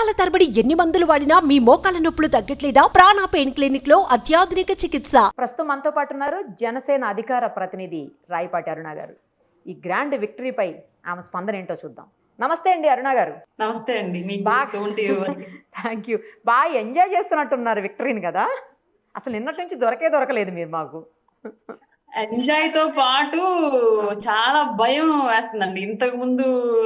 సంవత్సరాల తరబడి ఎన్ని మందులు వాడినా మీ మోకాల నొప్పులు తగ్గట్లేదా? ప్రాణ పెయిన్ క్లినిక్లో అత్యాధునిక చికిత్స. ప్రస్తుతం మనతో పాటు ఉన్నారు జనసేన అధికార ప్రతినిధి రాయపాటి అరుణ గారు. ఈ గ్రాండ్ విక్టరీపై ఆమె స్పందన ఏంటో చూద్దాం. నమస్తే అండి అరుణ గారు. నమస్తే అండి. థ్యాంక్ యూ బాగా ఎంజాయ్ చేస్తున్నట్టున్నారు విక్టరీని కదా? అసలు నిన్నటి నుంచి దొరకే దొరకలేదు మీరు మాకు. ఎంజాయ్తో పాటు చాలా భయం వేస్తుందండి. ఇంతకు ముందు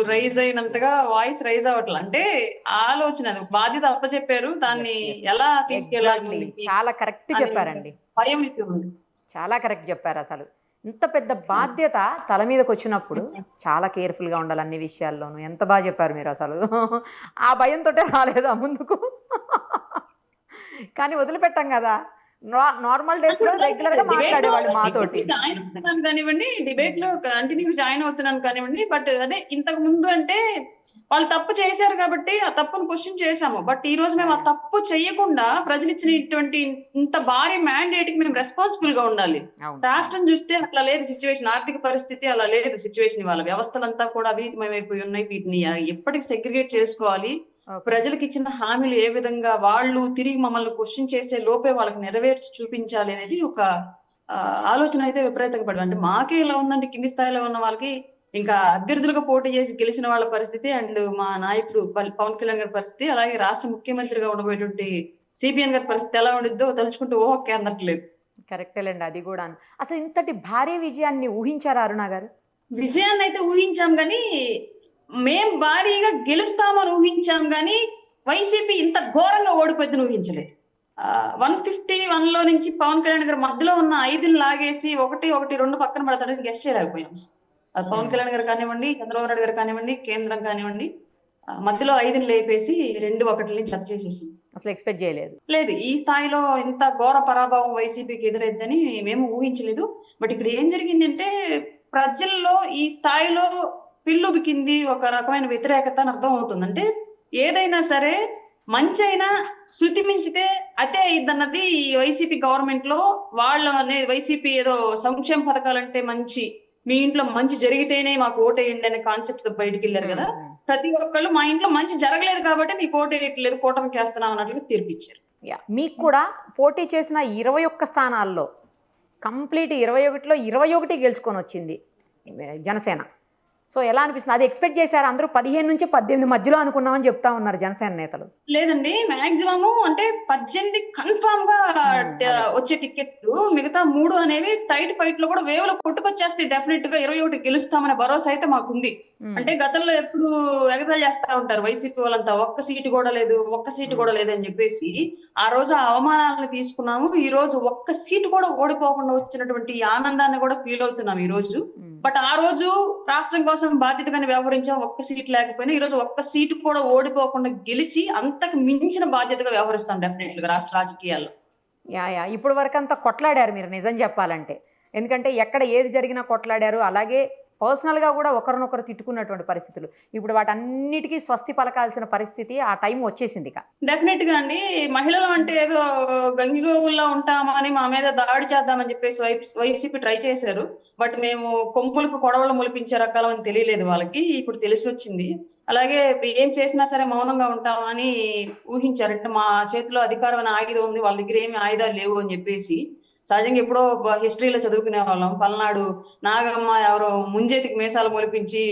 రైజ్ అయినంతగా వాయిస్ రైజ్ అవ్వట్లే. అంటే ఆలోచన బాధ్యత అప్పచెప్పారు. దాన్ని. ఎలా తీసుకెళ్ళాలి చాలా కరెక్ట్ చెప్పారండి. భయం ఉంది. చాలా కరెక్ట్ చెప్పారు అసలు. ఇంత పెద్ద బాధ్యత తల మీదకి వచ్చినప్పుడు చాలా కేర్ఫుల్గా ఉండాలి అన్ని విషయాల్లోనూ. ఎంత బాగా చెప్పారు మీరు అసలు. ఆ భయంతో రాలేదా ముందుకు. కానీ వదిలిపెట్టాం కదా. నార్మల్ డేస్లో రెగ్యులర్గా మాట్లాడేవాళ్ళు మాతోటి. జాయిన్ అవుతున్నాను కానివ్వండి డిబేట్లో కంటిన్యూ జాయిన్ అవుతున్నాను కానివ్వండి బట్ అదే ఇంతకు ముందు అంటే వాళ్ళు తప్పు చేశారు కాబట్టి ఆ తప్పును క్వశ్చన్ చేశాము. బట్ ఈ రోజు మేము ఆ తప్పు చేయకుండా ప్రజలు ఇచ్చినటువంటి ఇంత భారీ మ్యాండేట్కి మేము రెస్పాన్సిబుల్గా ఉండాలి. రాష్ట్రం చూస్తే అట్లా లేదు సిచ్యువేషన్ ఆర్థిక పరిస్థితి అలా లేదు సిచ్యువేషన్ వాళ్ళ వ్యవస్థలంతా కూడా అవినీతిమయమైపోయి ఉన్నాయి. వీటిని ఎప్పటికి సెగ్రిగేట్ చేసుకోవాలి. ప్రజలకు ఇచ్చిన హామీలు ఏ విధంగా వాళ్ళు తిరిగి మమ్మల్ని క్వశ్చన్ చేసే లోపే వాళ్ళకి నెరవేర్చి చూపించాలి అనేది ఒక ఆలోచన అయితే విపరీతంగా పడింది. అంటే మాకే ఇలా ఉందంటే కింది స్థాయిలో ఉన్న వాళ్ళకి ఇంకా అభ్యర్థులుగా పోటీ చేసి గెలిచిన వాళ్ళ పరిస్థితి అండ్ మా నాయకుడు పవన్ కళ్యాణ్ గారి పరిస్థితి అలాగే రాష్ట్ర ముఖ్యమంత్రిగా ఉండబోయేటువంటి సిబిఎన్ గారి పరిస్థితి ఎలా ఉండిద్దో తలుచుకుంటూ ఓకే అందట్లేదు కరెక్టేలేండి అది కూడా. అసలు ఇంతటి భారీ విజయాన్ని ఊహించారా అరుణ గారు? విజయాన్ని అయితే ఊహించాం కానీ మేం భారీగా గెలుస్తామని ఊహించాం కానీ వైసీపీ ఇంత ఘోరంగా ఓడిపోద్దని ఊహించలేదు. వన్ ఫిఫ్టీ వన్లో నుంచి పవన్ కళ్యాణ్ గారు మధ్యలో ఉన్న ఐదుని లాగేసి ఒకటి ఒకటి రెండు పక్కన పడతాడని గెస్ట్ చేయలేకపోయాం. అది పవన్ కళ్యాణ్ గారు కానివ్వండి చంద్రబాబు నాయుడు గారు కానివ్వండి కేంద్రం కానివ్వండి మధ్యలో ఐదుని లేపేసి రెండు ఒకటిని జత చేసేసి అసలు ఎక్స్పెక్ట్ చేయలేదు. లేదు ఈ స్థాయిలో ఇంత ఘోర పరాభవం వైసీపీకి ఎదురైద్దని మేము ఊహించలేదు. బట్ ఇక్కడ ఏం జరిగిందంటే ప్రజల్లో ఈ స్థాయిలో పిల్లుబికింది ఒక రకమైన వ్యతిరేకత అని అర్థం అవుతుంది. అంటే ఏదైనా సరే మంచి అయినా శృతి మించితే అటే అన్నది ఈ వైసీపీ గవర్నమెంట్లో వాళ్ళ అనే- వైసీపీ ఏదో సంక్షేమ పథకాలంటే మంచి మీ ఇంట్లో మంచి జరిగితేనే మాకు ఓటేయండి అనే కాన్సెప్ట్ బయటికి వెళ్ళారు కదా. ప్రతి ఒక్కళ్ళు మా ఇంట్లో మంచి జరగలేదు కాబట్టి నీకు ఓటేయట్లేదు కూటమికి వేస్తున్నాం అన్నట్లుగా తీర్పిచ్చారు. యా, మీకు కూడా పోటీ చేసిన ఇరవై ఒక్క స్థానాల్లో కంప్లీట్ ఇరవై ఒకటిలో ఇరవై ఒకటి గెలుచుకొని వచ్చింది జనసేన. సో ఎలా అనిపిస్తుంది? అది ఎక్స్పెక్ట్ చేశారు? అందరూ పదిహేను నుంచి పద్దెనిమిది మధ్యలో అనుకున్నామని చెప్తా ఉన్నారు జనసేన నేతలు. లేదండి మాక్సిమం అంటే పద్దెనిమిది కన్ఫామ్గా. వచ్చే టికెట్లు మిగతా మూడు అనేవి టైట్ ఫైట్లో కూడా వేవులో కొట్టుకొచ్చేస్తాయి డెఫినెట్గా. ఇరవై ఒకటి గెలుస్తామనే భరోసా అయితే మాకుంది. అంటే గతంలో ఎప్పుడు ఎగతాళి చేస్తా ఉంటారు వైసీపీ వాళ్ళంతా. ఒక్క సీటు కూడా లేదు ఒక్క సీటు కూడా లేదు అని చెప్పేసి ఆ రోజు ఆ అవమానాలను తీసుకున్నాము. ఈ రోజు ఒక్క సీటు కూడా ఓడిపోకుండా వచ్చినటువంటి ఆనందాన్ని కూడా ఫీల్ అవుతున్నాం ఈ రోజు. బట్ ఆ రోజు రాష్ట్రం కోసం బాధ్యతగానే వ్యవహరించాం ఒక్క సీట్ లేకపోయినా ఈ రోజు ఒక్క సీటు కూడా ఓడిపోకుండా గెలిచి అంతకు మించిన బాధ్యతగా వ్యవహరిస్తాం డెఫినెట్లీ గా రాష్ట్ర రాజకీయాల్లో. Yeah yeah. ఇప్పుడు వరకు అంతా కొట్లాడారు మీరు నిజం చెప్పాలంటే. ఎందుకంటే ఎక్కడ ఏది జరిగినా కొట్లాడారు అలాగే పర్సనల్గా కూడా ఒకరినొకరు తిట్టుకున్నటువంటి పరిస్థితులు. ఇప్పుడు వాటన్నిటికీ స్వస్తి పలకాల్సిన పరిస్థితి ఆ టైం వచ్చేసింది ఇక. డెఫినెట్గా అండి. మహిళలు అంటే ఏదో గంగిగోవుల్లో ఉంటామని మా మీద దాడి చేద్దామని చెప్పేసి వై- వైసీపీ ట్రై చేశారు. బట్ మేము కొంపులకు కొడవలు ములిపించే రకాలం అని తెలియలేదు వాళ్ళకి. ఇప్పుడు తెలిసి వచ్చింది అలాగే ఏం చేసినా సరే మౌనంగా ఉంటామని ఊహించారు. అంటే మా చేతిలో అధికారమైన ఆయుధం ఉంది. వాళ్ళ దగ్గర ఏమి ఆయుధాలు లేవు అని చెప్పేసి. సహజంగా ఎప్పుడో హిస్టరీలో చదువుకునే వాళ్ళం. పల్నాడు నాగమ్మ ఎవరో ముంజేతికి మీసాలు మొలిపించి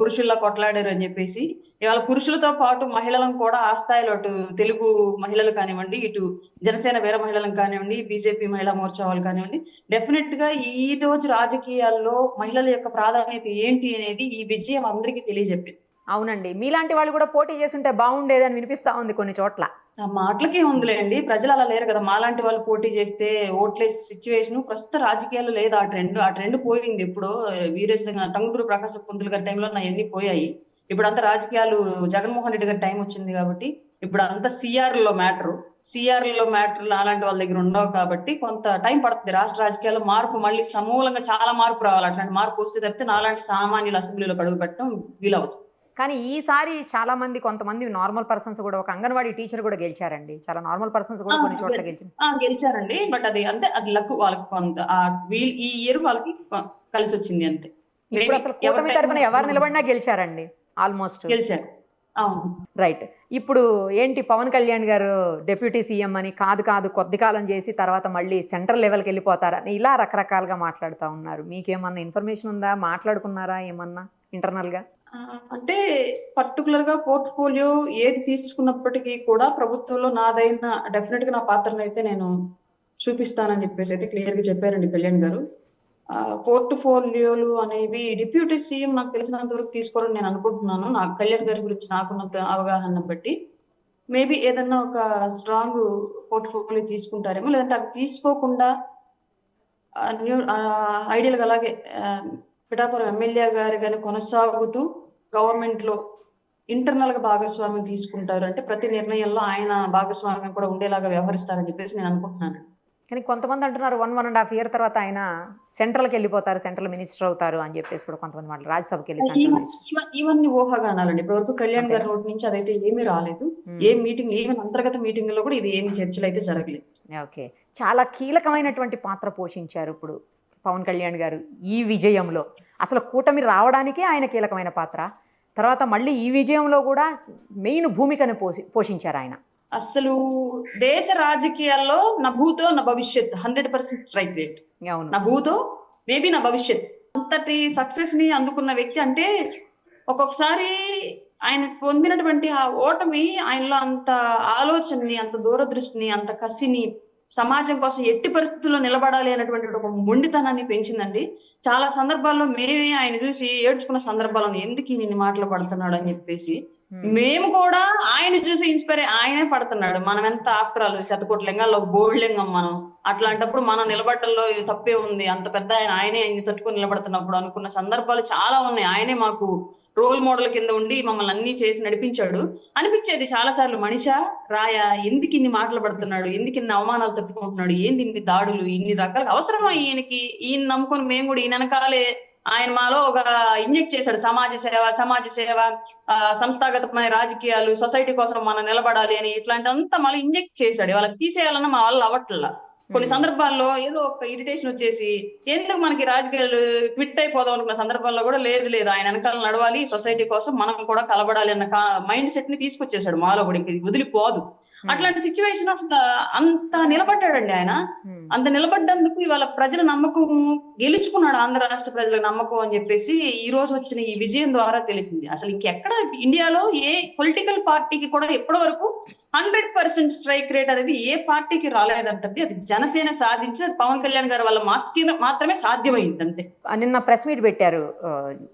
పురుషుల్లా కొట్లాడారు అని చెప్పేసి ఇవాళ పురుషులతో పాటు మహిళలను కూడా ఆ స్థాయిలో అటు తెలుగు మహిళలు కానివ్వండి ఇటు జనసేన వీర మహిళలను కానివ్వండి బీజేపీ మహిళా మోర్చా వాళ్ళు కానివ్వండి డెఫినెట్గా ఈ రోజు రాజకీయాల్లో మహిళల యొక్క ప్రాధాన్యత ఏంటి అనేది ఈ విజయం అందరికీ తెలియజెప్పింది. అవునండి. మీలాంటి వాళ్ళు కూడా పోటీ చేస్తుంటే బాగుండేదని వినిపిస్తా ఉంది కొన్ని చోట్ల. మాటలకే ఉందిలేండి. ప్రజలు అలా లేరు కదా. మాలాంటి వాళ్ళు పోటీ చేస్తే ఓట్లేసే సిచ్యువేషన్ ప్రస్తుత రాజకీయాలు లేదు ఆ ట్రెండ్. ఆ ట్రెండ్ పోయింది ఇప్పుడు వీరేస్ టంగుటూరు ప్రకాశ్ కుంతులు గారి టైంలో నా ఎన్ని పోయాయి. ఇప్పుడు అంతా రాజకీయాలు జగన్మోహన్ రెడ్డి గారి టైం వచ్చింది కాబట్టి ఇప్పుడు అంతా సిఆర్లో మ్యాటర్ సిఆర్లో మ్యాటర్ అలాంటి వాళ్ళ దగ్గర ఉండవు కాబట్టి కొంత టైం పడుతుంది. రాష్ట్ర రాజకీయాల్లో మార్పు మళ్ళీ సమూలంగా చాలా మార్పు రావాలి. అట్లాంటి మార్పు వస్తే తప్పితే నాలాంటి సామాన్యులు అసెంబ్లీలో అడుగు పెట్టడం వీలవుతుంది. కానీ ఈసారి చాలా మంది కొంతమంది నార్మల్ పర్సన్స్ కూడా ఒక అంగన్వాడీ టీచర్ కూడా గెలిచారండి. చాలా నార్మల్ పర్సన్స్ కూడా కొన్ని చోట్ల గెలిచారు గెలిచారండి. బట్ అది అంతే అది లక్ వాళ్ళకి కొంత ఈ ఇయర్ వాళ్ళకి కలిసి వచ్చింది అంతే. అసలు కూటమి తరపున ఎవరు నిలబడినా గెలిచారండి ఆల్మోస్ట్ గెలిచారు. రైట్ ఇప్పుడు ఏంటి పవన్ కళ్యాణ్ గారు డిప్యూటీ సీఎం అని కాదు కాదు కొద్ది కాలం చేసి తర్వాత మళ్ళీ సెంట్రల్ లెవెల్కి వెళ్ళిపోతారని ఇలా రకరకాలుగా మాట్లాడుతూ ఉన్నారు. మీకేమన్నా ఇన్ఫర్మేషన్ ఉందా? మాట్లాడుకున్నారా? ఏమన్నా? ఇంటర్నల్గా అంటే పర్టికులర్గా పోర్ట్ఫోలియో ఏది తీసుకున్నప్పటికీ కూడా ప్రభుత్వంలో నాదైన డెఫినెట్గా నా పాత్రను అయితే నేను చూపిస్తానని చెప్పేసి అయితే క్లియర్గా చెప్పారండి కళ్యాణ్ గారు. పోర్ట్ఫోలియోలు అనేవి డిప్యూటీ సీఎం నాకు తెలిసినంత వరకు తీసుకోవాలని నేను అనుకుంటున్నాను. నాకు కళ్యాణ్ గారి గురించి నాకున్నంత అవగాహన బట్టి మేబీ ఏదన్నా ఒక స్ట్రాంగ్ పోర్ట్ఫోలియో తీసుకుంటారేమో లేదంటే అవి తీసుకోకుండా ఆ, న్యూ అలాగే పిఠాపురం ఎమ్మెల్యే గారు కానీ కొనసాగుతూ గవర్నమెంట్లో ఇంటర్నల్గా భాగస్వామ్యం తీసుకుంటారు. అంటే ప్రతి నిర్ణయంలో ఆయన భాగస్వామ్యం కూడా ఉండేలాగా వ్యవహరిస్తారని చెప్పేసి నేను అనుకుంటున్నాను. కానీ కొంతమంది అంటున్నారు one one and half year తర్వాత ఆయన సెంట్రల్కి వెళ్ళిపోతారు సెంట్రల్ మినిస్టర్ అవుతారు అని చెప్పేసి కూడా కొంతమంది మాటలు రాజ్యసభకి వెళ్ళి ఇవన్నీ ఊహాగానాలండి ఇప్పటివరకు కళ్యాణ్ గారి నోటి నుంచి అదైతే ఏమీ రాలేదు. ఏ మీటింగ్ ఈవెన్ అంతర్గత మీటింగ్లో కూడా ఇది ఏమి చర్చలు అయితే జరగలేదు. ఓకే. చాలా కీలకమైనటువంటి పాత్ర పోషించారు ఇప్పుడు పవన్ కళ్యాణ్ గారు ఈ విజయంలో. అసలు కూటమి రావడానికే ఆయన కీలకమైన పాత్ర. తర్వాత మళ్ళీ ఈ విజయంలో కూడా మెయిన్ భూమికను పోషి పోషించారు ఆయన. అసలు దేశ రాజకీయాల్లో నా భూతో నా భవిష్యత్ హండ్రెడ్ పర్సెంట్ స్ట్రైక్ రేట్. అవును. నా భూతో మేబీ నా భవిష్యత్. అంతటి సక్సెస్ని అందుకున్న వ్యక్తి అంటే ఒక్కొక్కసారి ఆయన పొందినటువంటి ఆ ఓటమి ఆయనలో అంత ఆలోచనని అంత దూరదృష్టిని అంత కసిని సమాజం కోసం ఎట్టి పరిస్థితుల్లో నిలబడాలి అనేటువంటి ఒక మొండితనాన్ని పెంచిందండి. చాలా సందర్భాల్లో మేమే ఆయన చూసి ఏడ్చుకున్న సందర్భాలను ఎందుకు ఈ నిన్ను మాటలు పడుతున్నాడు అని చెప్పేసి మేము కూడా ఆయన చూసి ఇన్స్పైర్ ఆయనే పడుతున్నాడు. మనం ఎంత ఆఫ్టర్ ఆల్ శతకోటి లింగాల్లో బోల్డ్ లింగం మనం. అట్లాంటప్పుడు మనం నిలబడటంలో తప్పే ఉంది. అంత పెద్ద ఆయన ఆయనే ఆయన తట్టుకొని నిలబడుతున్నప్పుడు అనుకున్న సందర్భాలు చాలా ఉన్నాయి. ఆయనే మాకు రోల్ మోడల్ కింద ఉండి మమ్మల్ని అన్ని చేసి నడిపించాడు. అనిపించేది చాలా సార్లు మనిషా రాయా ఎందుకు ఇన్ని మాటలు పడుతున్నాడు? ఎందుకు ఇన్ని అవమానాలు తప్పుకుంటున్నాడు ఏంది ఇన్ని దాడులు? ఇన్ని రకాల? అవసరమా ఈయనకి? ఈయన నమ్ముకొని మేము కూడా ఈయన వెనకాలే ఆయన మాలో ఒక ఇంజెక్ట్ చేశాడు. సమాజ సేవ సమాజ సేవ ఆ, సంస్థాగతమైన రాజకీయాలు సొసైటీ కోసం మనం నిలబడాలి అని ఇట్లాంటి అంతా మళ్ళీ ఇంజెక్ట్ చేశాడు. వాళ్ళకి తీసేయాలన్న మా వాళ్ళు అవట్లా కొన్ని సందర్భాల్లో ఏదో ఒక ఇరిటేషన్ వచ్చేసి ఎందుకు మనకి రాజకీయాలు క్విట్ అయిపోదాం అనుకున్న సందర్భాల్లో కూడా లేదు లేదు. ఆయన వెనకాల నడవాలి సొసైటీ కోసం మనం కూడా కలబడాలి అన్న మైండ్ సెట్ని తీసుకొచ్చేసాడు మాలో కూడా వదిలిపోదు అట్లాంటి సిచ్యువేషన్ అసలు అంత నిలబడ్డాడండి ఆయన. అంత నిలబడ్డందుకు ఇవాళ ప్రజల నమ్మకం గెలుచుకున్నాడు ఆంధ్ర రాష్ట్ర ప్రజల నమ్మకం అని చెప్పేసి ఈ రోజు వచ్చిన ఈ విజయం ద్వారా తెలిసింది. అసలు ఇంకెక్కడ ఇండియాలో ఏ పొలిటికల్ పార్టీకి కూడా ఎప్పటి వరకు హండ్రెడ్ పర్సెంట్ స్ట్రైక్ రేట్ అనేది ఏ పార్టీకి రాలేదంటది. అది జనసేన సాధించి అది పవన్ కళ్యాణ్ గారి వల్ల మాత్రమే మాత్రమే సాధ్యమైంది అంతే. నిన్న ప్రెస్ మీట్ పెట్టారు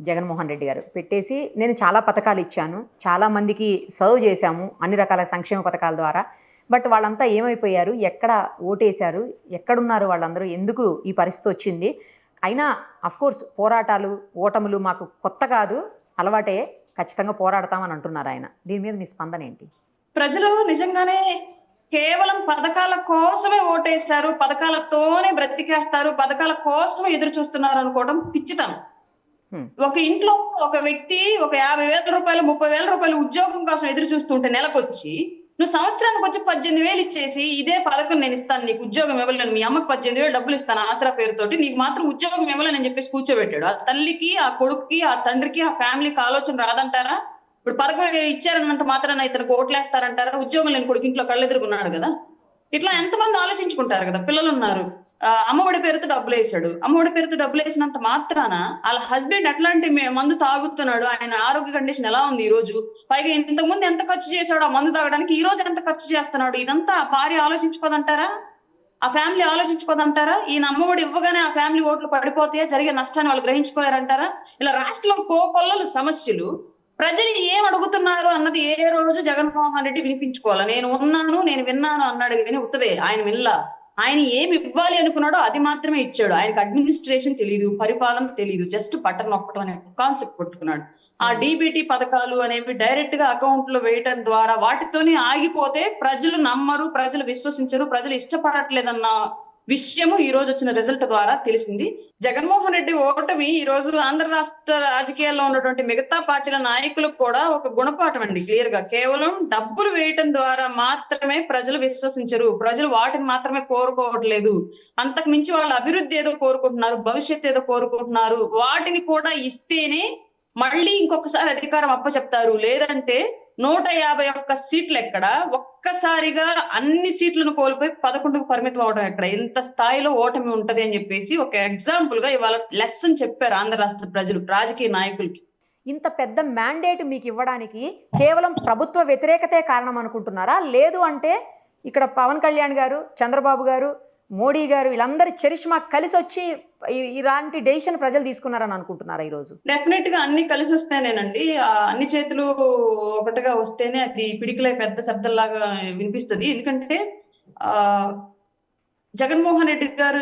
జగన్మోహన్ రెడ్డి గారు. పెట్టేసి నేను చాలా పథకాలు ఇచ్చాను చాలా మందికి సర్వ్ చేశాము అన్ని రకాల సంక్షేమ పథకాల ద్వారా. బట్ వాళ్ళంతా ఏమైపోయారు? ఎక్కడ ఓటేశారు? ఎక్కడున్నారు వాళ్ళందరూ? ఎందుకు ఈ పరిస్థితి వచ్చింది? అయినా కోర్స్ పోరాటాలు ఓటములు మాకు కొత్త కాదు. అలవాటే ఖచ్చితంగా పోరాడతామని అంటున్నారు ఆయన. దీని మీద మీ స్పందన ఏంటి? ప్రజలు నిజంగానే కేవలం పథకాల కోసమే ఓటేస్తారు. పథకాలతోనే బ్రతికేస్తారు. పథకాల కోసమే ఎదురు చూస్తున్నారు అనుకోవడం పిచ్చితనం. Hmm. ఒక ఇంట్లో ఒక వ్యక్తి ఒక యాభై వేల రూపాయలు ముప్పై వేల రూపాయలు ఉద్యోగం కోసం ఎదురు చూస్తుంటే నెలకొచ్చి నువ్వు సంవత్సరానికి వచ్చి పద్దెనిమిది వేలు ఇచ్చేసి ఇదే పథకం నేను ఇస్తాను నీకు ఉద్యోగం ఇవ్వలేను మీ అమ్మకి పద్దెనిమిది వేలు డబ్బులు ఇస్తాను ఆసరా పేరుతోటి నీకు మాత్రం ఉద్యోగం ఇవ్వలేనని చెప్పేసి కూర్చోబెట్టాడు. ఆ తల్లికి ఆ కొడుకుకి ఆ తండ్రికి ఆ ఫ్యామిలీకి ఆలోచన రాదంటారా? ఇప్పుడు పథకం ఇచ్చారన్నంత మాత్రాన ఇతనికి ఓట్లేస్తారంటారా ఉద్యోగం లేని కొడుకు ఇంట్లో కళ్ళెదురుకున్నాడు కదా. ఇట్లా ఎంతమంది ఆలోచించుకుంటారు కదా పిల్లలు ఉన్నారు ఆ, అమ్మఒడి పేరుతో డబ్బులు వేసాడు అమ్మఒడి పేరుతో డబ్బులు వేసినంత మాత్రాన వాళ్ళ హస్బెండ్ అట్లాంటి మందు తాగుతున్నాడు. ఆయన ఆరోగ్య కండిషన్ ఎలా ఉంది ఈ రోజు పైగా ఇంతకు ముందు ఎంత ఖర్చు చేశాడు ఆ మందు తాగడానికి ఈ రోజు ఎంత ఖర్చు చేస్తున్నాడు? ఇదంతా భార్య ఆలోచించుకోదంటారా? ఆ ఫ్యామిలీ ఆలోచించుకోదంటారా? ఈయన అమ్మఒడి ఇవ్వగానే ఆ ఫ్యామిలీ ఓట్లు పడిపోతే జరిగే నష్టాన్ని వాళ్ళు గ్రహించుకోలేరంటారా? ఇలా రాష్ట్రంలో కోకొల్లలు సమస్యలు ప్రజలు ఏం అడుగుతున్నారు అన్నది ఏ రోజు జగన్మోహన్ రెడ్డి వినిపించుకోవాలి? నేను ఉన్నాను నేను విన్నాను అన్నాడు కానీ ఉత్తదే ఆయన వినలా. ఆయన ఏమి ఇవ్వాలి అనుకున్నాడో అది మాత్రమే ఇచ్చాడు. ఆయనకు అడ్మినిస్ట్రేషన్ తెలియదు పరిపాలన తెలియదు జస్ట్ బటన్ నొక్కడం అనే కాన్సెప్ట్ పట్టుకున్నాడు ఆ డీబీటీ పథకాలు అనేవి డైరెక్ట్గా అకౌంట్లో వేయటం ద్వారా వాటితోనే ఆగిపోతే ప్రజలు నమ్మరు ప్రజలు విశ్వసించరు ప్రజలు ఇష్టపడట్లేదన్న విషయము ఈ రోజు వచ్చిన రిజల్ట్ ద్వారా తెలిసింది. జగన్మోహన్ రెడ్డి ఓటమి ఈ రోజు ఆంధ్ర రాష్ట్ర రాజకీయాల్లో ఉన్నటువంటి మిగతా పార్టీల నాయకులకు కూడా ఒక గుణపాఠం అండి క్లియర్గా. కేవలం డబ్బులు వేయటం ద్వారా మాత్రమే ప్రజలు విశ్వసించరు. ప్రజలు వాటిని మాత్రమే కోరుకోవట్లేదు. అంతకు మించి వాళ్ళ అభివృద్ధి ఏదో కోరుకుంటున్నారు భవిష్యత్ ఏదో కోరుకుంటున్నారు. వాటిని కూడా ఇస్తేనే మళ్ళీ ఇంకొకసారి అధికారం అప్పచెప్తారు. లేదంటే నూట యాభై ఒక్క సీట్లు ఎక్కడ? ఒక్కసారిగా అన్ని సీట్లను కోల్పోయి పదకొండుకు పరిమితం అవడం ఎక్కడ? ఇంత స్థాయిలో ఓటమి ఉంటది అని చెప్పేసి ఒక ఎగ్జాంపుల్గా ఇవాళ లెసన్ చెప్పారు ఆంధ్ర రాష్ట్ర ప్రజలు రాజకీయ నాయకులకి. ఇంత పెద్ద మ్యాండేట్ మీకు ఇవ్వడానికి కేవలం ప్రభుత్వ వ్యతిరేకతే కారణం అనుకుంటున్నారా? లేదు అంటే ఇక్కడ పవన్ కళ్యాణ్ గారు చంద్రబాబు గారు మోడీ గారు వీళ్ళందరి చరిష్మా కలిసి వచ్చి ఇలాంటి డెసిషన్ ప్రజలు తీసుకున్నారని అనుకుంటున్నారా రోజు డెఫినెట్గా అన్ని కలిసి వస్తేనేనండి అన్ని చేతులు ఒకటిగా వస్తేనే అది పిడికిలే పెద్ద శబ్దంలాగా వినిపిస్తుంది. ఎందుకంటే ఆ జగన్మోహన్ రెడ్డి గారు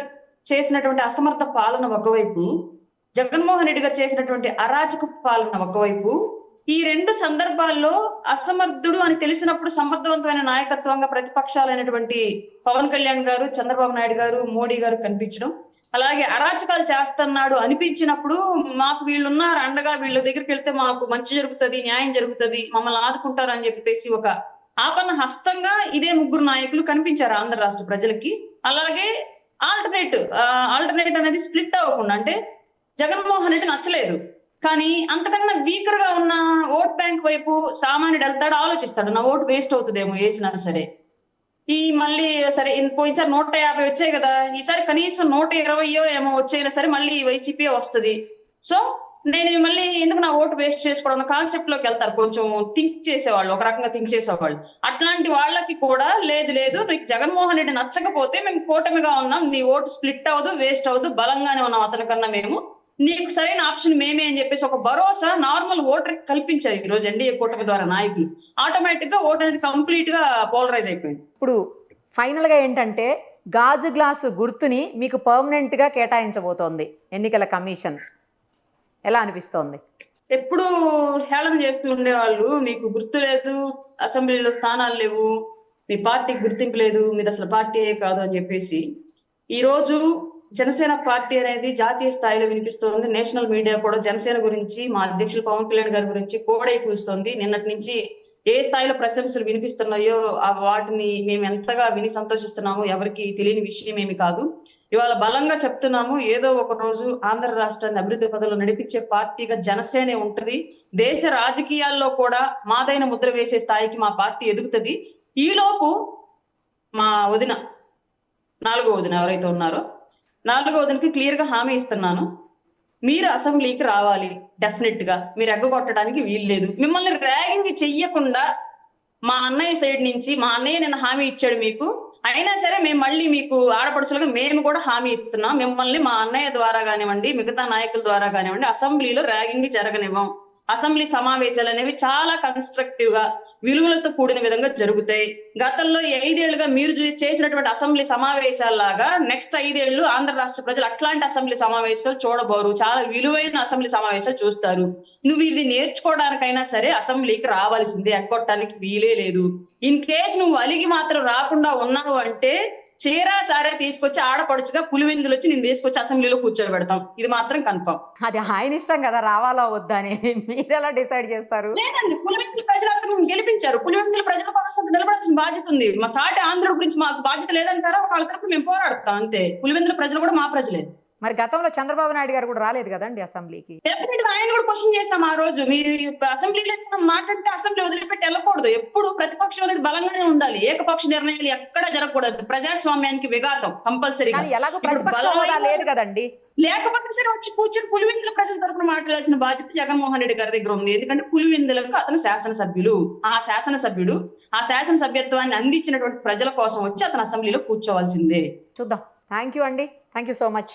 చేసినటువంటి అసమర్థ పాలన ఒకవైపు జగన్మోహన్ రెడ్డి గారు చేసినటువంటి అరాచక పాలన ఒకవైపు ఈ రెండు సందర్భాల్లో అసమర్థుడు అని తెలిసినప్పుడు సమర్థవంతమైన నాయకత్వంగా ప్రతిపక్షాలైనటువంటి పవన్ కళ్యాణ్ గారు చంద్రబాబు నాయుడు గారు మోడీ గారు కనిపించడం. అలాగే అరాచకాలు చేస్తున్నాడు అనిపించినప్పుడు మాకు వీళ్ళున్నారు అండగా వీళ్ళ దగ్గరికి వెళ్తే మాకు మంచి జరుగుతుంది న్యాయం జరుగుతుంది మమ్మల్ని ఆదుకుంటారు అని చెప్పేసి ఒక ఆపన్న హస్తంగా ఇదే ముగ్గురు నాయకులు కనిపించారు ఆంధ్ర రాష్ట్ర ప్రజలకి. అలాగే ఆల్టర్నేట్ ఆల్టర్నేట్ అనేది స్ప్లిట్ అవ్వకుండా అంటే జగన్మోహన్ రెడ్డి నచ్చలేదు. కానీ అంతకన్నా వీకర్గా ఉన్న ఓట్ బ్యాంక్ వైపు సామాన్యుడు వెళ్తాడు ఆలోచిస్తాడు నా ఓటు వేస్ట్ అవుతుందేమో వేసినా సరే. ఈ మళ్ళీ సరే పోయినసారి నూట యాభై వచ్చాయి కదా ఈసారి కనీసం నూట ఇరవయో ఏమో వచ్చైనా సరే మళ్ళీ వైసీపీ వస్తుంది. సో నేను మళ్ళీ ఎందుకు నా ఓటు వేస్ట్ చేసుకోవడం కాన్సెప్ట్లోకి వెళ్తారు. కొంచెం థింక్ చేసేవాళ్ళు ఒక రకంగా థింక్ చేసేవాళ్ళు. అట్లాంటి వాళ్ళకి కూడా లేదు లేదు నీకు జగన్మోహన్ రెడ్డి నచ్చకపోతే మేము కూటమిగా ఉన్నాం నీ ఓటు స్ప్లిట్ అవ్వదు వేస్ట్ అవ్వదు బలంగానే ఉన్నాం అతనికన్నా మేము. నీకు సరైన ఆప్షన్ మేమే అని చెప్పేసి ఒక భరోసా నార్మల్ ఓటర్ కల్పించారు ఈ రోజు ఎన్డీఏ కూటమి ద్వారా నాయకులు. ఆటోమేటిక్గా ఓట్ అనేది కంప్లీట్గా పోలరైజ్ అయిపోయింది. ఇప్పుడు ఫైనల్గా ఏంటంటే గాజు గ్లాసు గుర్తుని మీకు పర్మనెంట్గా కేటాయించబోతోంది ఎన్నికల కమిషన్. ఎలా అనిపిస్తోంది? ఎప్పుడు హేళన చేస్తూ ఉండేవాళ్ళు మీకు గుర్తు లేదు అసెంబ్లీలో స్థానాలు లేవు మీ పార్టీకి గుర్తింపు లేదు మీది అసలు పార్టీయే కాదు అని చెప్పేసి. ఈ రోజు జనసేన పార్టీ అనేది జాతీయ స్థాయిలో వినిపిస్తోంది. నేషనల్ మీడియా కూడా జనసేన గురించి మా అధ్యక్షులు పవన్ కళ్యాణ్ గారి గురించి కోడై కూస్తోంది నిన్నటి నుంచి ఏ స్థాయిలో ప్రశంసలు వినిపిస్తున్నాయో ఆ వాటిని మేము ఎంతగా విని సంతోషిస్తున్నామో ఎవరికి తెలియని విషయం ఏమి కాదు. ఇవాళ బలంగా చెప్తున్నాము ఏదో ఒక రోజు ఆంధ్ర రాష్ట్రాన్ని అభివృద్ధి పదంలో నడిపించే పార్టీగా జనసేనే ఉంటది. దేశ రాజకీయాల్లో కూడా మాదైన ముద్ర వేసే స్థాయికి మా పార్టీ ఎదుగుతుంది. ఈలోపు మా వదిన నాలుగో వదిన ఎవరైతే ఉన్నారో నాలుగవదికి క్లియర్గా హామీ ఇస్తున్నాను. మీరు అసెంబ్లీకి రావాలి డెఫినెట్గా. మీరు ఎగ్గొట్టడానికి వీలు లేదు. మిమ్మల్ని ర్యాగింగ్ చెయ్యకుండా మా అన్నయ్య సైడ్ నుంచి మా అన్నయ్య నిన్న హామీ ఇచ్చాడు మీకు. అయినా సరే మేము మళ్ళీ మీకు ఆడపడుచులకు మేము కూడా హామీ ఇస్తున్నాం. మిమ్మల్ని మా అన్నయ్య ద్వారా కానివ్వండి మిగతా నాయకుల ద్వారా కానివ్వండి అసెంబ్లీలో ర్యాగింగ్ జరగనివ్వం. అసెంబ్లీ సమావేశాలు అనేవి చాలా కన్స్ట్రక్టివ్గా విలువలతో కూడిన విధంగా జరుగుతాయి. గతంలో ఐదేళ్ళుగా మీరు చేసినటువంటి అసెంబ్లీ సమావేశాల్లాగా నెక్స్ట్ ఐదేళ్ళు ఆంధ్ర రాష్ట్ర ప్రజలు అట్లాంటి అసెంబ్లీ సమావేశాలు చూడబోరు. చాలా విలువైన అసెంబ్లీ సమావేశాలు చూస్తారు. నువ్వు ఇది నేర్చుకోవడానికైనా సరే అసెంబ్లీకి రావాల్సిందే. ఎగ్గొట్టడానికి వీలే లేదు. ఇన్ కేస్ నువ్వు అలిగి మాత్రం రాకుండా ఉన్నావు అంటే చీరా సారే తీసుకొచ్చి ఆడపడుచుగా పులివెందులు వచ్చి నేను తీసుకొచ్చి అసెంబ్లీలో కూర్చోబెడతాం. ఇది మాత్రం కన్ఫర్మ్ అది ఆయన ఇష్టం కదా రావాలా వద్దా అని? మీరు ఎలా డిసైడ్ చేస్తారు? లేదండి పులివెందుల ప్రజలు గెలిపించారు. పులివెందుల ప్రజల కోసం నిలబడాల్సిన బాధ్యత ఉంది. మా సాటి ఆంధ్ర గురించి మాకు బాధ్యత లేదంటారా? వాళ్ళ తరపు మేము పోరాడతాం అంతే. పులివెందుల ప్రజలు కూడా మా ప్రజలే. మరి గతంలో చంద్రబాబు నాయుడు గారు కూడా రాలేదు కదండి అసెంబ్లీకి? డెఫినెట్గా ఆయన కూడా క్వశ్చన్ చేశాం ఆ రోజు. మీరు అసెంబ్లీలో మాట్లాడితే అసెంబ్లీ వదిలిపెట్టి వెళ్ళకూడదు. ఎప్పుడు ప్రతిపక్షం అనేది బలంగానే ఉండాలి. ఏకపక్ష నిర్ణయాలు ఎక్కడ జరగకూడదు. ప్రజాస్వామ్యానికి విఘాతం కంపల్సరీగా ఎలాగో లేదు కదండి. లేకపోతే సరే వచ్చి కూర్చొని పులివెందుల ప్రజల తరపున మాట్లాడాల్సిన బాధ్యత జగన్మోహన్ రెడ్డి గారి దగ్గర ఉంది. ఎందుకంటే పులివెందులకు అతను శాసనసభ్యులు. ఆ శాసనసభ్యుడు ఆ శాసనసభ్యత్వాన్ని అందించినటువంటి ప్రజల కోసం వచ్చి అతను అసెంబ్లీలో కూర్చోవాల్సిందే. చూద్దాం. థ్యాంక్ యూ అండి. Thank you so much